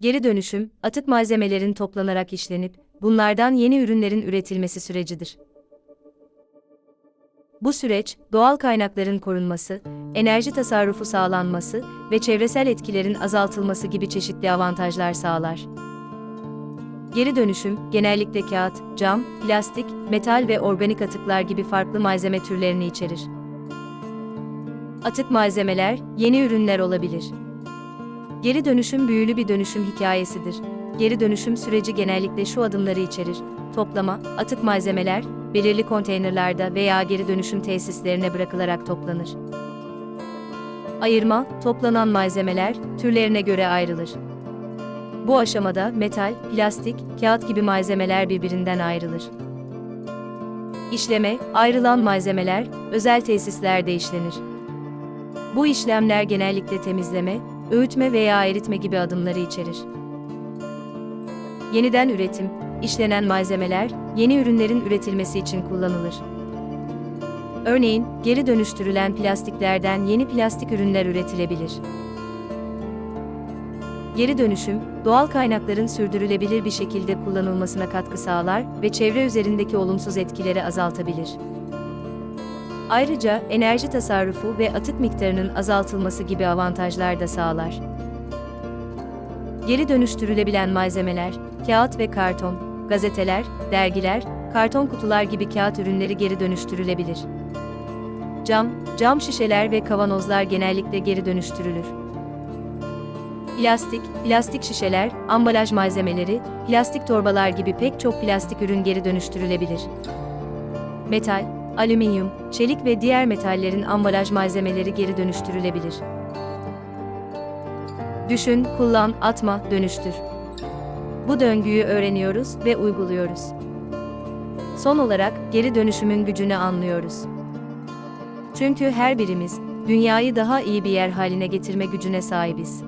Geri dönüşüm, atık malzemelerin toplanarak işlenip, bunlardan yeni ürünlerin üretilmesi sürecidir. Bu süreç, doğal kaynakların korunması, enerji tasarrufu sağlanması ve çevresel etkilerin azaltılması gibi çeşitli avantajlar sağlar. Geri dönüşüm, genellikle kağıt, cam, plastik, metal ve organik atıklar gibi farklı malzeme türlerini içerir. Atık malzemeler, yeni ürünler olabilir. Geri dönüşüm büyülü bir dönüşüm hikayesidir. Geri dönüşüm süreci genellikle şu adımları içerir. Toplama, atık malzemeler, belirli konteynerlarda veya geri dönüşüm tesislerine bırakılarak toplanır. Ayırma, toplanan malzemeler, türlerine göre ayrılır. Bu aşamada metal, plastik, kağıt gibi malzemeler birbirinden ayrılır. İşleme, ayrılan malzemeler, özel tesislerde işlenir. Bu işlemler genellikle temizleme, öğütme veya eritme gibi adımları içerir. Yeniden üretim, işlenen malzemeler, yeni ürünlerin üretilmesi için kullanılır. Örneğin, geri dönüştürülen plastiklerden yeni plastik ürünler üretilebilir. Geri dönüşüm, doğal kaynakların sürdürülebilir bir şekilde kullanılmasına katkı sağlar ve çevre üzerindeki olumsuz etkileri azaltabilir. Ayrıca enerji tasarrufu ve atık miktarının azaltılması gibi avantajlar da sağlar. Geri dönüştürülebilen malzemeler, kağıt ve karton, gazeteler, dergiler, karton kutular gibi kağıt ürünleri geri dönüştürülebilir. Cam, cam şişeler ve kavanozlar genellikle geri dönüştürülür. Plastik, plastik şişeler, ambalaj malzemeleri, plastik torbalar gibi pek çok plastik ürün geri dönüştürülebilir. Metal, alüminyum, çelik ve diğer metallerin ambalaj malzemeleri geri dönüştürülebilir. Düşün, kullan, atma, dönüştür. Bu döngüyü öğreniyoruz ve uyguluyoruz. Son olarak geri dönüşümün gücünü anlıyoruz. Çünkü her birimiz dünyayı daha iyi bir yer haline getirme gücüne sahibiz.